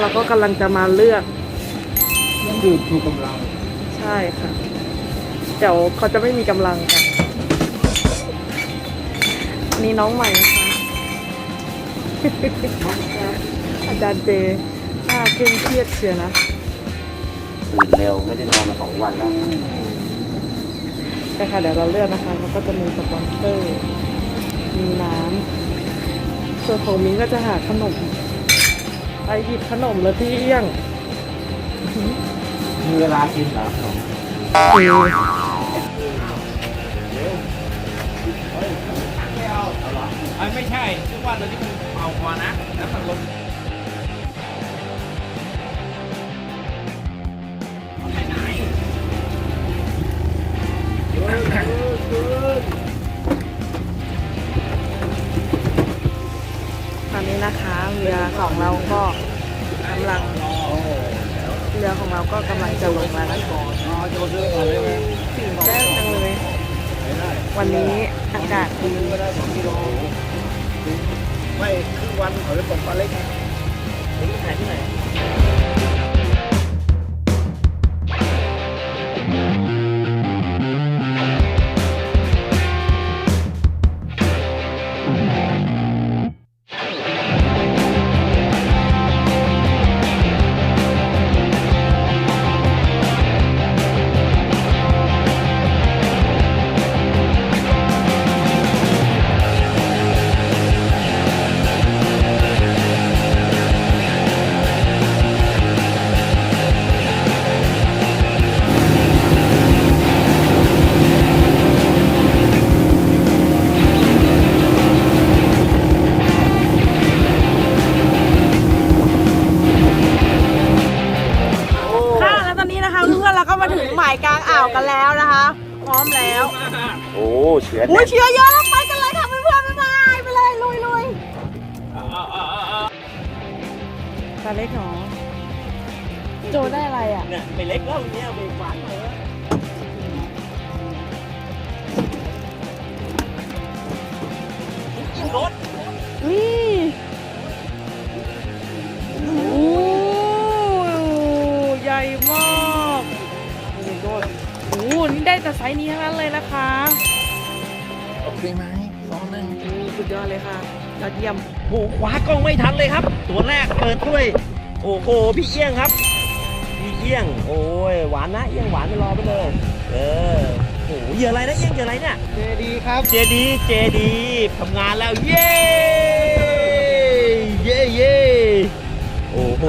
เราก็กำลังจะมาเลือกนั่นคือชูกำลังใช่ค่ะ เดี๋ยวเขาจะไม่มีกำลังค่ะอันนี้น้องใหม่นะคะอาจารย์เจหน้าเคร่งเครียดเชียวนะตื่นเร็วไม่ได้นอนมาสองวันแล้วใช่ค่ะเดี๋ยวเราเลือกนะคะแล้วก็จะมีสปอนเซอร์มีน้ำส่วนของมิ้งก็จะหาขนม ไปหยิบขนมแล้วที่เอี้ยงมีเวลากินเหรอขนมไม่ใช่ทุกวันเราที่มันเป่าก่อนะ แล้วมันลง ตอนนี้นะคะเรือของเราก็กำลังเรือของเราก็กำลังจะลงแล้วนะคะอ๋อโจซื้อก่อนเลยไหมตื่นเต้นจังเลย วันนี้อากาศดีไม่ครึ่งวันเขาจะตกปลาเล็กผมขายที่ไหนาเล็กหรอโจได้อะไรอะ เนี่ยไปเล็กแล้วเนี่ยไปหวานเลยรถนี่โอ้ใหญ่มากโอ้โหโอ้โหนี่ได้แต่ไซส์นี้ทั้งนั้นเลยนะคะ โอเคไหมลองหนึ่งโอ้สุดยอดเลยค่ะ ยอดเยี่ยมโอ้โหขวากล้องไม่ทันเลยครับ ตัวแรกเปิดด้วย โอ้โหพี่เอี้ยงครับพี่เอี้ยง โอ้ยหวานนะเอี้ยงหวานไปรอไปเลยเออโอ้โหเหยื่ออะไรนะเอี้ยงเหยื่ออะไรเนี่ยเจดีครับเจดีเจดีทำงานแล้วเย้เย้เย้โอ้โห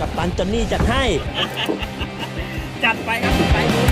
กับตันจอนนี่จัดให้ จัดไปครับไปเ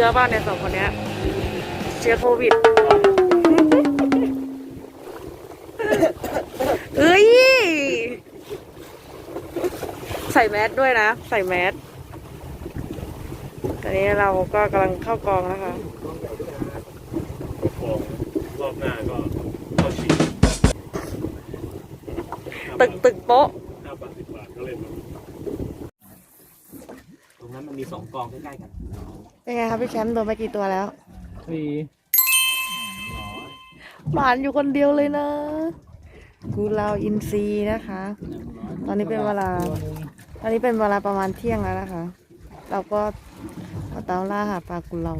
ชื้อบ้างในสองคนนี้เชื้อโควิดเอ้ย ใส่แมสด้วยนะ ใส่แมสตอนนี้เราก็กำลังเข้ากองนะคะของรอบหน้าก็เข้าชิงตึกตึกโป๊ะ ห้าบาทสิบบาทก็เล่นมา ต รงนั้นมันมีสองกองใกล้ๆกันเป็นไงครับพี่แชมป์โดนไปกี่ตัวแล้ว สี่หวานอยู่คนเดียวเลยนะ กูเราอินซีย์นะคะ ตอนนี้เป็นเวลา ตอนนี้เป็นเวลาประมาณเที่ยงแล้วนะคะ เราก็เอาเตาล่าหาปลากุเลา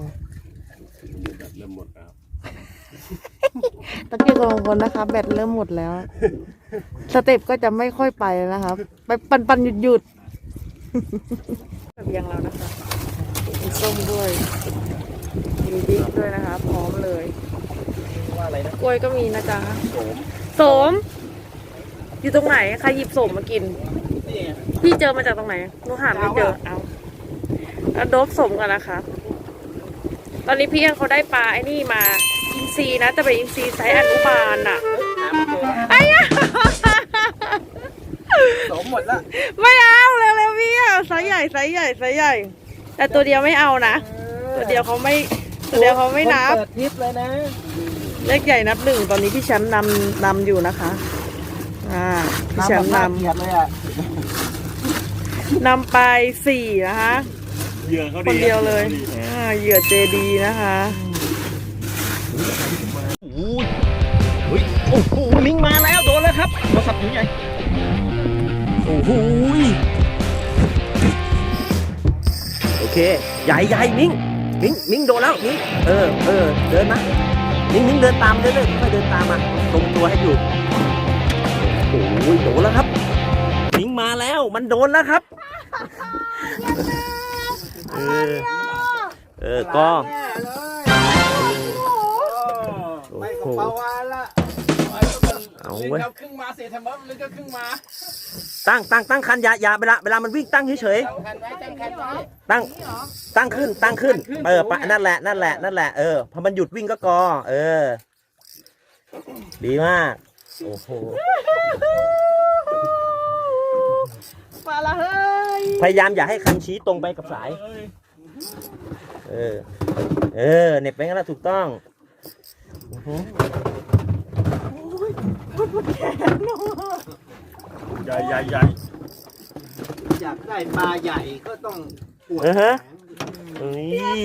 แบบเริ่มหมดแล้วตะเกียบกำลังพลนะคะแบตเริ่มหมดแล้ว สเต็ปก็จะไม่ค่อยไปแล้วนะคะไปปันปันหยุดหยุดๆแบบยังเรานะคะมีส้มด้วยมีบิ๊กด้วยนะคะ พร้อมเลยว่าอะไรนะกล้วยก็มีนะจ๊ะโสมโสม อยู่ตรงไหนใครหยิบโสมมากิน นี่ไงพี่เจอมาจากตรงไหนหนูหาไม่เจอเอาแล้วโดบสมกันนะคะ ตอนนี้พี่เอียงเขาได้ปลาไอ้นี่มาอินซีนะแต่เป็นอินซีไซส์อนุบาลอะหาไม่เจอไอ้ยะสมหมดละไม่เอาเร็วๆ พี่อะไซส์ใหญ่ไซส์ใหญ่ไซส์ใหญ่ แต่ตัวเดียวไม่เอานะ ตัวเดียวเขาไม่ตัวเดียวเขาไม่นับ เปิดทริปเลยนะ เลขใหญ่นับหนึ่งตอนนี้พี่แชมป์นำนำอยู่นะคะ อ่าพี่แชมป์น้ำนเกียดเลยอะำนำไปสี่นะคะ เหยื่อเขาคดีนเดียวเลยอ่าเหยื่อเจดีนะคะโอ้ยเฮ้ยโอ้โหมิงมาแล้วโดนแล้วครับโทรศัพท์อยู่ไหนโอ้โห เคใหญ่ใหญ่มิงมิงมิงโดนแล้วมิงเออเออเดินมามิงมิงเดินตามเรื่อยๆค่อยๆเดินตามมาตรงตัวให้อยู่โอ้โหโดนแล้วครับมิงมาแล้ว มันโดนแล้วครับเออเออก็แน่เลยโอ้ไม่โหกับปลาวานละไอ้ก็มัน เอาลึงเว้ยเอาครึ่งมาเสียทำไมลึงก็ครึ่งมา ตั้งตั้งตั้งคันอย่าอย่าเวลาเวลามันวิ่งตั้งเฉยคันไว้จังคันไว้ๆตั้งตั้งขึ้นตั้งขึ้น ตั้งขึ้นเออปะนั่นแหละนั่นแหละนั่นแหละเออพอมันหยุดวิ่งก็กอ เออ ดีมาก โอ้โหปลาละเฮ้ยพยายามอย่าให้คันชี้ตรงไปกับสาย เออ เออเหน็บไปงั้นแหละถูกต้องอือหือ ใหญ่ใหญ่ใหญ่อยากได้ปลาใหญ่ก็ต้องปวดเออฮะแขนเอ้ย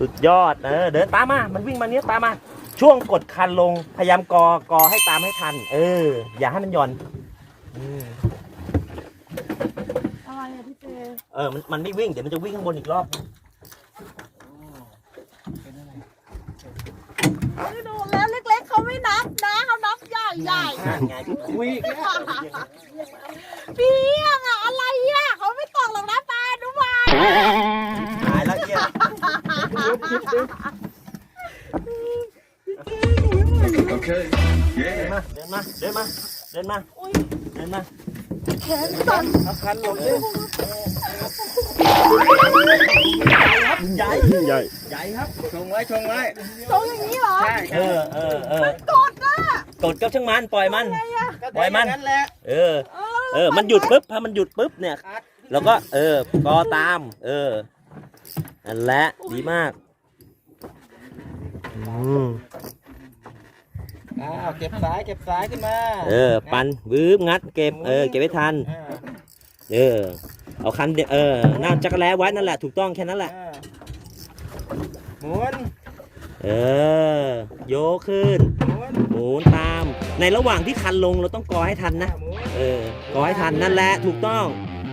สุดยอดเออเดินตามมา มันวิ่งมาเนี้ยตามมา ช่วงกดคันลงพยายามกอกอให้ตามให้ทัน เออ อย่าให้มันหย่อนอืมอะไรอะพี่เจเออมันมันไม่วิ่งเดี๋ยวมันจะวิ่งข้างบนอีกรอบ ไม่ดูแล้วเล็กๆเขาไม่ นับนะเขานับใหญ่ใหญ่นั่นไงคุยอีกแล้วพี่เอียงอะอะไรอะเขาไม่ตกหรอกนะปลาดูมาหายแล้วเกียเดินมาเดินมาเดินมาเดินมาแขนสั่นเอาคันหลบดิ ใหญ่ใหญ่ใหญ่ครับชงไว้ชงไว้ตรงอย่างนี้เหรอใช่เออเออเออกดอะกดกับช่างมันปล่อยมันก็ปล่อยมันางนั้นแหละเออ เออ มันหยุดปุ๊บพอมันหยุดปุ๊บเนี่ยอัดแล้วก็เออกอตาม เออนั่นแหละดีมากอืมอ้าวเก็บสายเก็บสายขึ้นมา เออ ปันวืบงัดเก็บ เออ เก็บไว้ทันอ่าเออ เอาคันเดียวเออหน้าจักรแล้ไว้นั่นแหละถูกต้องแค่นั้นแหละอ่าหมุนเออ โยกขึ้น หมุนหมุนตาม ในระหว่างที่คันลงเราต้องกอให้ทันนะ หมุนเออกอให้ทันนั่นแหละถูกต้อง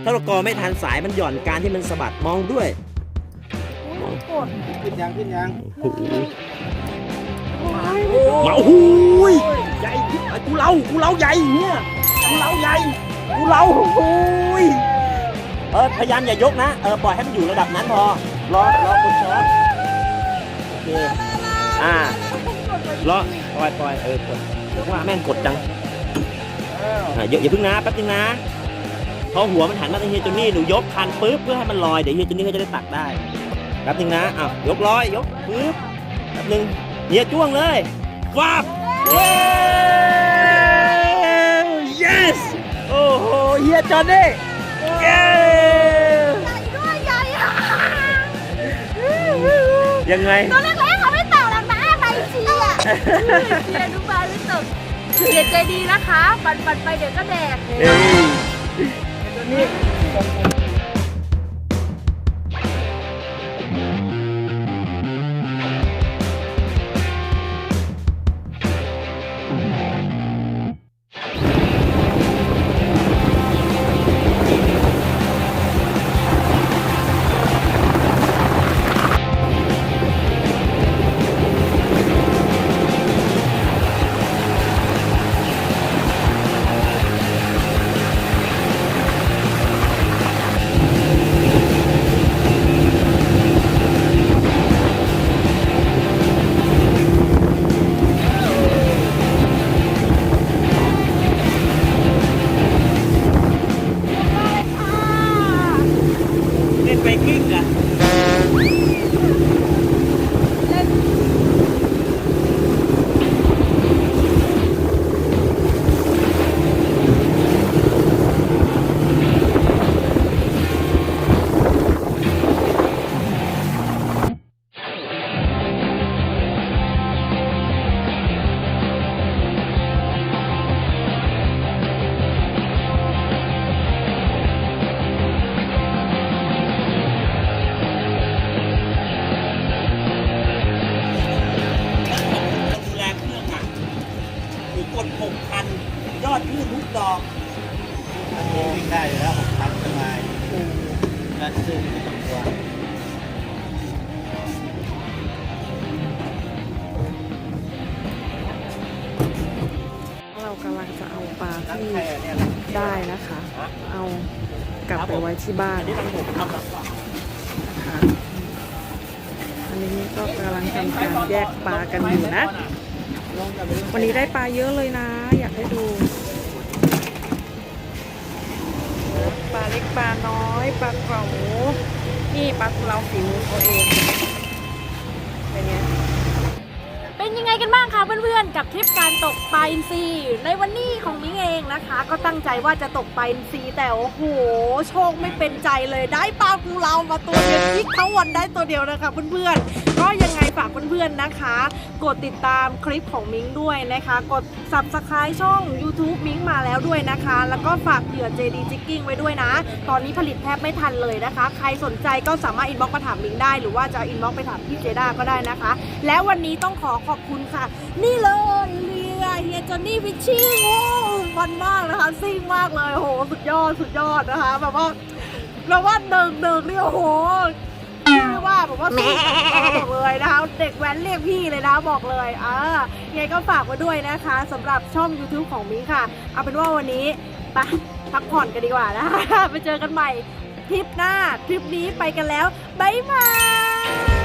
ถ้าเรากอไม่ทันสายมันหย่อนการที่มันสะบัดมองด้วยกดขึ้นยังขึ้นยังโอ้โหมาโอ้โหยใหญ่ไอ้กูเล่ากูเล่าใหญ่เนี่ยกูเล่าใหญ่กูเล่าโอ้โหยเออพยายามอย่ายกนะเออปล่อยให้มันอยู่ระดับนั้นพอรอรอคนช้อนโอเคอ่ารอปล่อยปล่อยเออกดว่าแม่งกดจังอ้าวอะอย่าอย่าเพิ่งนะแป๊บนึงนะพอหัวมันหันมาทางเฮียจนี่หนูยกคันปุ๊บเพื่อให้มันลอยเดี๋ยวเฮียจนี่ก็จะได้ตักได้แป๊บนึงนะอ้าวยกลอยยกปุ๊บแป๊บนึงเฮียจ้วงเลยฟับเย้ yes โอ้โหเฮียจอนนี่ ยังไง ตัวเล็กๆเขาไม่ตกหรอกนะใบเชียเชียดูมาไม่ตกเชียใจดีนะคะ ปันปันๆไปเดี๋ยวก็แดกเอ้ยด นะคะ เอากลับไปไว้ที่บ้านอันนี้ทางผมทำแบบค่ะอันนี้ก็กำลังทำการแยกปลากันอยู่นะ วันนี้ได้ปลาเยอะเลยนะ อยากให้ดู ปลาเล็กปลาน้อย ปลาเก๋านี่ปลาเราฝีมือเขาเองเป็นไง เป็นยังไงกันบ้างคะเพื่อนๆ กับทริปการตกปลาอินทรีในวันนี้ของมิ้งเองนะคะ ก็ตั้งใจว่าจะตกปลาอินทรีแต่โอ้โหโชคไม่เป็นใจเลยได้ปลากูเรามาตัวเดียวที่ทั้งวันได้ตัวเดียวนะคะเพื่อนๆ ก็ยังไงฝากเพื่อนๆนะคะ กดติดตามคลิปของมิ้งด้วยนะคะ กด subscribe ช่อง YouTube มิ้งมาแล้วด้วยนะคะ แล้วก็ฝากเหยื่อ JD Jigging ไว้ด้วยนะ ตอนนี้ผลิตแทบไม่ทันเลยนะคะ ใครสนใจก็สามารถอินบ็อกมาถามมิ้งได้ หรือว่าจะอินบ็อกไปถามพี่เจด้าก็ได้นะคะ แล้ววันนี้ต้องขอขอบคุณค่ะ นี่เลยเรือเฮียจอนนี่ฟิชชิ่งโอ้มันมากนะคะซิ่งมากเลยโหสุดยอดสุดยอดนะคะแบบว่าแบบว่าเดิงเดิงนี่โอ้โห เรียกว่าแบบว่าซิ่งบอกเลยนะคะเด็กแว้นเรียกพี่เลยนะบอกเลยอ่ายังไงก็ฝากไว้ด้วยนะคะสำหรับช่อง YouTube ของมิ้งค่ะ เอาเป็นว่าวันนี้ไปพักผ่อนกันดีกว่านะคะไปเจอกันใหม่ทริปหน้า ทริปนี้ไปกันแล้ว บ๊ายบาย